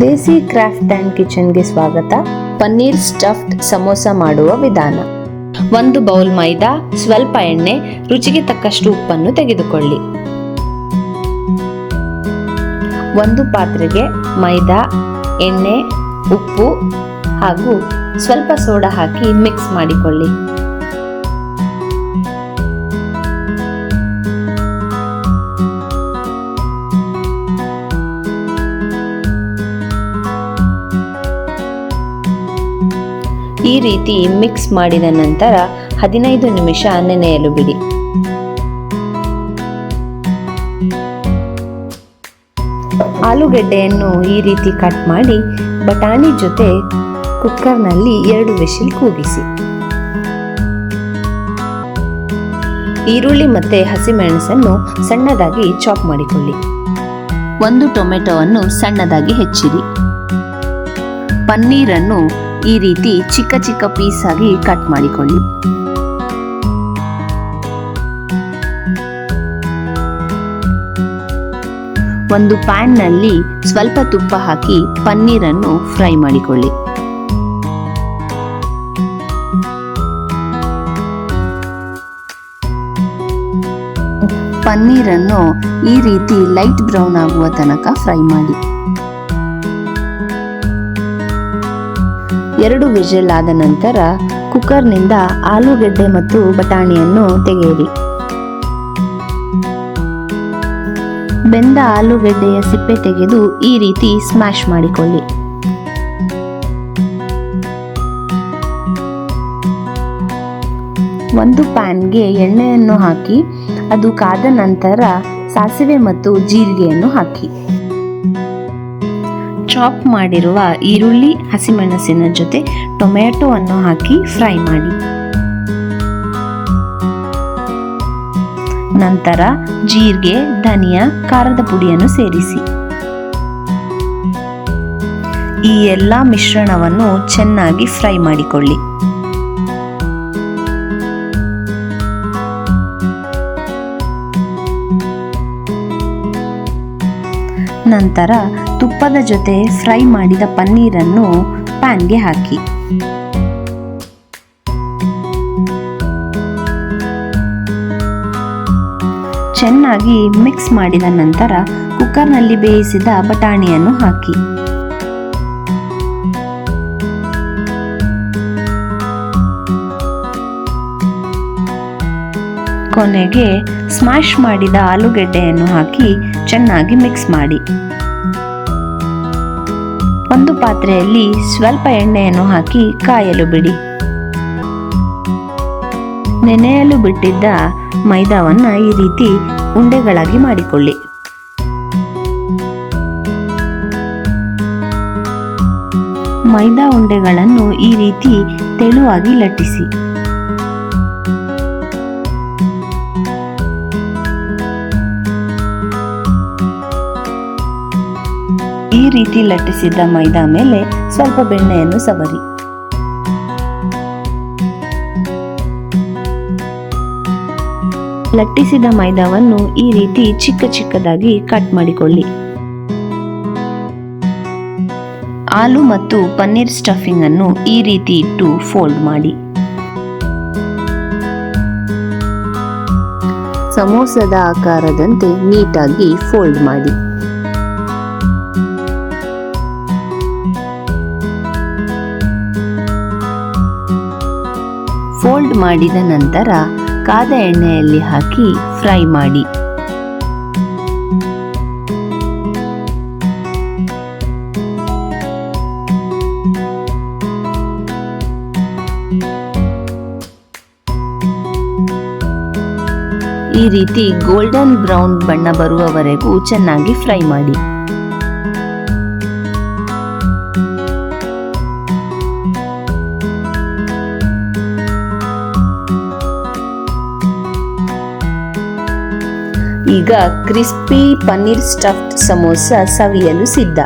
Desi craft and ಕಿಚನ್ಗೆ ಸ್ವಾಗತ. Paneer stuffed samosa ಮಾಡುವ ವಿಧಾನ. ಒಂದು ಬೌಲ್ ಮೈದಾ, ಸ್ವಲ್ಪ ಎಣ್ಣೆ, ರುಚಿಗೆ ತಕ್ಕಷ್ಟು ಉಪ್ಪನ್ನು ತೆಗೆದುಕೊಳ್ಳಿ. ಒಂದು ಪಾತ್ರೆಗೆ ಮೈದಾ, ಎಣ್ಣೆ, ಉಪ್ಪು ಹಾಗೂ ಸ್ವಲ್ಪ ಸೋಡಾ ಹಾಕಿ ಮಿಕ್ಸ್ ಮಾಡಿಕೊಳ್ಳಿ. ಈ ರೀತಿ ಮಿಕ್ಸ್ ಮಾಡಿದ ನಂತರ ಹದಿನೈದು ನಿಮಿಷ ನೆನೆಯಲು ಬಿಡಿ. ಆಲೂಗೆಡ್ಡೆಯನ್ನು ಈ ರೀತಿ ಕಟ್ ಮಾಡಿ ಬಟಾಣಿ ಜೊತೆ ಕುಕ್ಕರ್ನಲ್ಲಿ ಎರಡು ವಿಶಿಲ್ ಕೂಗಿಸಿ. ಈರುಳ್ಳಿ ಮತ್ತೆ ಹಸಿಮೆಣಸನ್ನು ಸಣ್ಣದಾಗಿ ಚಾಪ್ ಮಾಡಿಕೊಳ್ಳಿ. ಒಂದು ಟೊಮೆಟೊವನ್ನು ಸಣ್ಣದಾಗಿ ಹೆಚ್ಚಿರಿ. ಪನ್ನೀರನ್ನು ಈ ರೀತಿ ಚಿಕ್ಕ ಚಿಕ್ಕ ಪೀಸ್ ಆಗಿ ಕಟ್ ಮಾಡಿಕೊಳ್ಳಿ. ಒಂದು ಪ್ಯಾನ್ನಲ್ಲಿ ಸ್ವಲ್ಪ ತುಪ್ಪ ಹಾಕಿ ಪನ್ನೀರನ್ನು ಫ್ರೈ ಮಾಡಿಕೊಳ್ಳಿ. ಪನ್ನೀರನ್ನು ಈ ರೀತಿ ಲೈಟ್ ಬ್ರೌನ್ ಆಗುವ ತನಕ ಫ್ರೈ ಮಾಡಿ. ಎರಡು ವಿಜಿಲ್ ಆದ ನಂತರ ಕುಕ್ಕರ್ನಿಂದ ಆಲೂಗೆಡ್ಡೆ ಮತ್ತು ಬಟಾಣಿಯನ್ನು ತೆಗೆಯಿರಿ. ಬೆಂದ ಆಲೂಗೆಡ್ಡೆಯ ಸಿಪ್ಪೆ ತೆಗೆದು ಈ ರೀತಿ ಸ್ಮ್ಯಾಶ್ ಮಾಡಿಕೊಳ್ಳಿ. ಒಂದು ಪ್ಯಾನ್ಗೆ ಎಣ್ಣೆಯನ್ನು ಹಾಕಿ, ಅದು ಕಾದ ನಂತರ ಸಾಸಿವೆ ಮತ್ತು ಜೀರಿಗೆಯನ್ನು ಹಾಕಿ. ಚಾಪ್ ಮಾಡಿರುವ ಈರುಳ್ಳಿ, ಹಸಿಮೆಣಸಿನ ಜೊತೆ ಟೊಮೆಟೊ ಅನ್ನು ಹಾಕಿ ಫ್ರೈ ಮಾಡಿ. ನಂತರ ಜೀರಿಗೆ, ಧನಿಯಾ, ಖಾರದ ಪುಡಿಯನ್ನು ಸೇರಿಸಿ. ಈ ಎಲ್ಲ ಮಿಶ್ರಣವನ್ನು ಚೆನ್ನಾಗಿ ಫ್ರೈ ಮಾಡಿಕೊಳ್ಳಿ. ನಂತರ ತುಪ್ಪದ ಜೊತೆ ಫ್ರೈ ಮಾಡಿದ ಪನ್ನೀರನ್ನು ಪ್ಯಾನ್ಗೆ ಹಾಕಿ. ಚೆನ್ನಾಗಿ ಮಿಕ್ಸ್ ಮಾಡಿದ ನಂತರ ಕುಕ್ಕರ್ನಲ್ಲಿ ಬೇಯಿಸಿದ ಬಟಾಣಿಯನ್ನು ಹಾಕಿ. ಕೊನೆಗೆ ಸ್ಮ್ಯಾಶ್ ಮಾಡಿದ ಆಲೂಗೆಡ್ಡೆಯನ್ನು ಹಾಕಿ ಚೆನ್ನಾಗಿ ಮಿಕ್ಸ್ ಮಾಡಿ. ಒಂದು ಪಾತ್ರೆಯಲ್ಲಿ ಸ್ವಲ್ಪ ಎಣ್ಣೆಯನ್ನು ಹಾಕಿ ಕಾಯಲು ಬಿಡಿ. ನೆನೆಯಲು ಬಿಟ್ಟಿದ್ದ ಮೈದಾವನ್ನ ಈ ರೀತಿ ಉಂಡೆಗಳಾಗಿ ಮಾಡಿಕೊಳ್ಳಿ. ಮೈದಾ ಉಂಡೆಗಳನ್ನು ಈ ರೀತಿ ತೆಳುವಾಗಿ ಲಟ್ಟಿಸಿ. ರೀತಿ ಲಟ್ಟಿಸಿದ ಮೈದಾ ಮೇಲೆ ಸ್ವಲ್ಪ ಬೆಣ್ಣೆಯನ್ನು ಸವರಿ. ಲಟ್ಟಿಸಿದ ಮೈದಾವನ್ನು ಈ ರೀತಿ ಚಿಕ್ಕ ಚಿಕ್ಕದಾಗಿ ಕಟ್ ಮಾಡಿಕೊಳ್ಳಿ. ಆಲೂ ಮತ್ತು ಪನ್ನೀರ್ ಸ್ಟಫಿಂಗ್ ಅನ್ನು ಈ ರೀತಿ ಇಟ್ಟು ಫೋಲ್ಡ್ ಮಾಡಿ. ಸಮೋಸದ ಆಕಾರದಂತೆ ನೀಟಾಗಿ ಫೋಲ್ಡ್ ಮಾಡಿ. ಮಾಡಿದ ನಂತರ ಕಾದ ಎಣ್ಣೆಯಲ್ಲಿ ಹಾಕಿ ಫ್ರೈ ಮಾಡಿ. ಈ ರೀತಿ ಗೋಲ್ಡನ್ ಬ್ರೌನ್ ಬಣ್ಣ ಬರುವವರೆಗೂ ಚೆನ್ನಾಗಿ ಫ್ರೈ ಮಾಡಿ. ಈಗ ಕ್ರಿಸ್ಪಿ ಪನ್ನೀರ್ ಸ್ಟಫ್ಡ್ ಸಮೋಸ ಸವಿಯಲು ಸಿದ್ಧ.